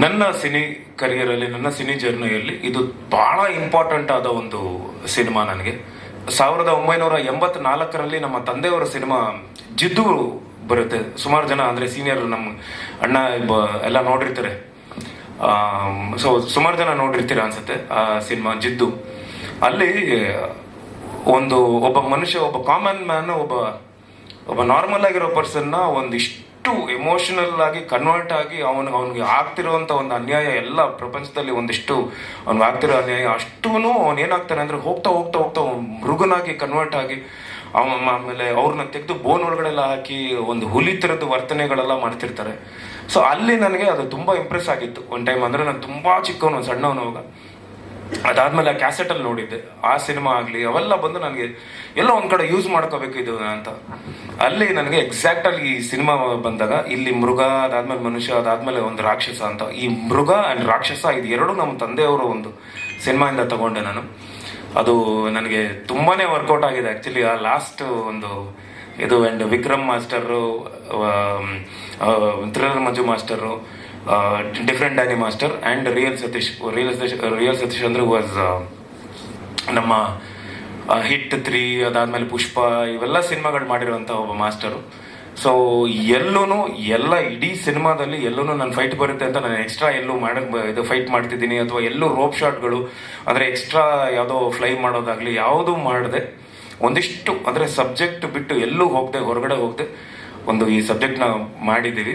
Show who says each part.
Speaker 1: ನನ್ನ ಸಿನಿ ಕರಿಯರಲ್ಲಿ, ನನ್ನ ಸಿನಿ ಜರ್ನಿಯಲ್ಲಿ ಇದು ಬಹಳ ಇಂಪಾರ್ಟೆಂಟ್ ಆದ ಒಂದು ಸಿನಿಮಾ ನನಗೆ. ಸಾವಿರದ ಒಂಬೈನೂರ ಎಂಬತ್ನಾಲ್ಕರಲ್ಲಿ ನಮ್ಮ ತಂದೆಯವರ ಸಿನಿಮಾ ಜಿದ್ದು ಬರುತ್ತೆ. ಸುಮಾರು ಜನ, ಅಂದ್ರೆ ಸೀನಿಯರ್ ನಮ್ಮ ಅಣ್ಣ ಎಲ್ಲ ನೋಡಿರ್ತಾರೆ. ಸೊ ಸುಮಾರು ಜನ ನೋಡಿರ್ತೀರ ಅನ್ಸುತ್ತೆ ಆ ಸಿನಿಮಾ ಜಿದ್ದು. ಅಲ್ಲಿ ಒಂದು ಒಬ್ಬ ಮನುಷ್ಯ, ಒಬ್ಬ ಕಾಮನ್ ಮ್ಯಾನ್ ಒಬ್ಬ ಒಬ್ಬ ನಾರ್ಮಲ್ ಆಗಿರೋ ಪರ್ಸನ್ನ ಒಂದಿಷ್ಟು ಎಮೋಷನಲ್ ಆಗಿ ಕನ್ವರ್ಟ್ ಆಗಿ ಅವನು, ಅವನಿಗೆ ಆಗ್ತಿರುವಂತ ಒಂದು ಅನ್ಯಾಯ ಎಲ್ಲ ಪ್ರಪಂಚದಲ್ಲಿ ಒಂದಿಷ್ಟು ಅವ್ನಿಗೆ ಆಗ್ತಿರೋ ಅನ್ಯಾಯ ಅಷ್ಟೂ ಅವನು ಏನಾಗ್ತಾನೆ ಅಂದ್ರೆ ಹೋಗ್ತಾ ಹೋಗ್ತಾ ಹೋಗ್ತಾ ಮೃಗನಾಗಿ ಕನ್ವರ್ಟ್ ಆಗಿ ಆಮೇಲೆ ಅವ್ರನ್ನ ತೆಗೆದು ಬೋನ್ ಒಳಗಡೆ ಎಲ್ಲ ಹಾಕಿ ಒಂದು ಹುಲಿ ಥರದ್ದು ವರ್ತನೆಗಳೆಲ್ಲ ಮಾಡ್ತಿರ್ತಾರೆ. ಸೊ ಅಲ್ಲಿ ನನಗೆ ಅದು ತುಂಬಾ ಇಂಪ್ರೆಸ್ ಆಗಿತ್ತು. ಒನ್ ಟೈಮ್ ಅಂದ್ರೆ ನಾನು ತುಂಬಾ ಚಿಕ್ಕವನು, ಸಣ್ಣವನು ಅವಾಗ. ಅದಾದ್ಮೇಲೆ ಆ ಕ್ಯಾಸೆಟ್ ಅಲ್ಲಿ ನೋಡಿದ್ದೆ. ಆ ಸಿನಿಮಾ ಆಗ್ಲಿ, ಅವೆಲ್ಲ ಬಂದು ನನಗೆ ಎಲ್ಲ ಒಂದ್ ಕಡೆ ಯೂಸ್ ಮಾಡ್ಕೋಬೇಕು ಇದು ಅಂತ. ಅಲ್ಲಿ ನನಗೆ ಎಕ್ಸಾಕ್ಟ್ ಆಗಿ ಈ ಸಿನಿಮಾ ಬಂದಾಗ ಇಲ್ಲಿ ಮೃಗ, ಅದಾದ್ಮೇಲೆ ಮನುಷ್ಯ, ಅದಾದ್ಮೇಲೆ ಒಂದು ರಾಕ್ಷಸ ಅಂತ. ಈ ಮೃಗ ಅಂಡ್ ರಾಕ್ಷಸ ಇದು ಎರಡು ನಮ್ಮ ತಂದೆಯವರು ಒಂದು ಸಿನಿಮಾಯಿಂದ ತಗೊಂಡೆ ನಾನು. ಅದು ನನಗೆ ತುಂಬಾನೇ ವರ್ಕೌಟ್ ಆಗಿದೆ. ಆಕ್ಚುಲಿ ಆ ಲಾಸ್ಟ್ ಒಂದು ಇದು and Vikram master thriller Manju master different Danny master and real Satish real Satish real Satish ಅಂದ್ರೆ ವಾಸ್ ನಮ್ಮ ಹಿಟ್ ತ್ರೀ ಅದಾದ್ಮೇಲೆ ಪುಷ್ಪ ಇವೆಲ್ಲ ಸಿನಿಮಾಗಳು ಮಾಡಿರುವಂತ ಒಬ್ಬ ಮಾಸ್ಟರು ಸೊ ಎಲ್ಲೂ ಎಲ್ಲ ಇಡೀ ಸಿನಿಮಾದಲ್ಲಿ ಎಲ್ಲೂ ನನ್ನ ಫೈಟ್ ಬರುತ್ತೆ ಅಂತ ನಾನು ಎಕ್ಸ್ಟ್ರಾ ಎಲ್ಲೂ ಮಾಡಕ್ ಇದು ಫೈಟ್ ಮಾಡ್ತಿದ್ದೀನಿ ಅಥವಾ ಎಲ್ಲೂ ರೋಪ್ ಶಾಟ್ಗಳು ಅಂದರೆ ಎಕ್ಸ್ಟ್ರಾ ಯಾವುದೋ ಫ್ಲೈ ಮಾಡೋದಾಗಲಿ ಯಾವುದೂ ಮಾಡದೆ. ಒಂದಿಷ್ಟು, ಅಂದರೆ ಸಬ್ಜೆಕ್ಟ್ ಬಿಟ್ಟು ಎಲ್ಲೂ ಹೋಗದೆ, ಹೊರಗಡೆ ಹೋಗದೆ, ಒಂದು ಈ ಸಬ್ಜೆಕ್ಟ್ನ ಮಾಡಿದ್ದೀವಿ.